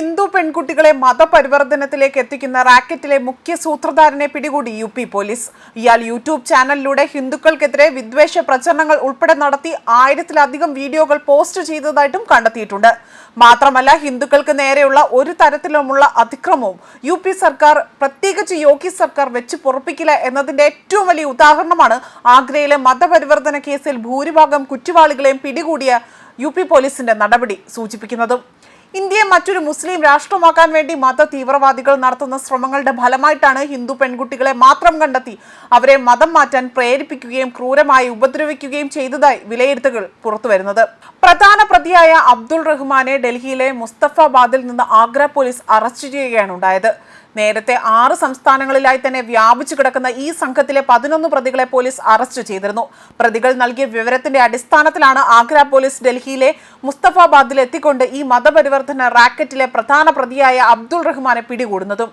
ഹിന്ദു പെൺകുട്ടികളെ മതപരിവർത്തനത്തിലേക്ക് എത്തിക്കുന്ന റാക്കറ്റിലെ മുഖ്യ സൂത്രധാരനെ പിടികൂടി യു പി പോലീസ്. ഇയാൾ യൂട്യൂബ് ചാനലിലൂടെ ഹിന്ദുക്കൾക്കെതിരെ വിദ്വേഷ പ്രചരണങ്ങൾ ഉൾപ്പെടെ നടത്തി ആയിരത്തിലധികം വീഡിയോകൾ പോസ്റ്റ് ചെയ്തതായിട്ടും കണ്ടെത്തിയിട്ടുണ്ട്. മാത്രമല്ല ഹിന്ദുക്കൾക്ക് നേരെയുള്ള ഒരു തരത്തിലുമുള്ള അതിക്രമവും യു പി സർക്കാർ പ്രത്യേകിച്ച് യോഗി സർക്കാർ വെച്ച് പൊറപ്പിക്കില്ല എന്നതിന്റെ ഏറ്റവും വലിയ ഉദാഹരണമാണ് ആഗ്രയിലെ മതപരിവർത്തന കേസിൽ ഭൂരിഭാഗം കുറ്റവാളികളെയും പിടികൂടിയ യു പി പോലീസിന്റെ നടപടി സൂചിപ്പിക്കുന്നതും. ഇന്ത്യയെ മറ്റൊരു മുസ്ലിം രാഷ്ട്രമാക്കാൻ വേണ്ടി മത തീവ്രവാദികൾ നടത്തുന്ന ശ്രമങ്ങളുടെ ഫലമായിട്ടാണ് ഹിന്ദു പെൺകുട്ടികളെ മാത്രം കണ്ടെത്തി. അവരെ മതം മാറ്റാൻ പ്രേരിപ്പിക്കുകയും ക്രൂരമായി ഉപദ്രവിക്കുകയും ചെയ്തതായി വിലയിരുത്തുകൾ പുറത്തുവരുന്നത്. പ്രധാന പ്രതിയായ അബ്ദുൾ റഹ്മാനെ ഡൽഹിയിലെ മുസ്തഫാബാദിൽ നിന്ന് ആഗ്ര പോലീസ് അറസ്റ്റ് ചെയ്യുകയാണ് ഉണ്ടായത്. നേരത്തെ ആറ് സംസ്ഥാനങ്ങളിലായി തന്നെ വ്യാപിച്ചു കിടക്കുന്ന ഈ സംഘത്തിലെ പതിനൊന്ന് പ്രതികളെ പോലീസ് അറസ്റ്റ് ചെയ്തിരുന്നു. പ്രതികൾ നൽകിയ വിവരത്തിന്റെ അടിസ്ഥാനത്തിലാണ് ആഗ്ര പോലീസ് ഡൽഹിയിലെ മുസ്തഫാബാദിൽ എത്തിക്കൊണ്ട് ഈ മതപരിവർത്തന റാക്കറ്റിലെ പ്രധാന പ്രതിയായ അബ്ദുൾ റഹ്മാനെ പിടികൂടുന്നതും.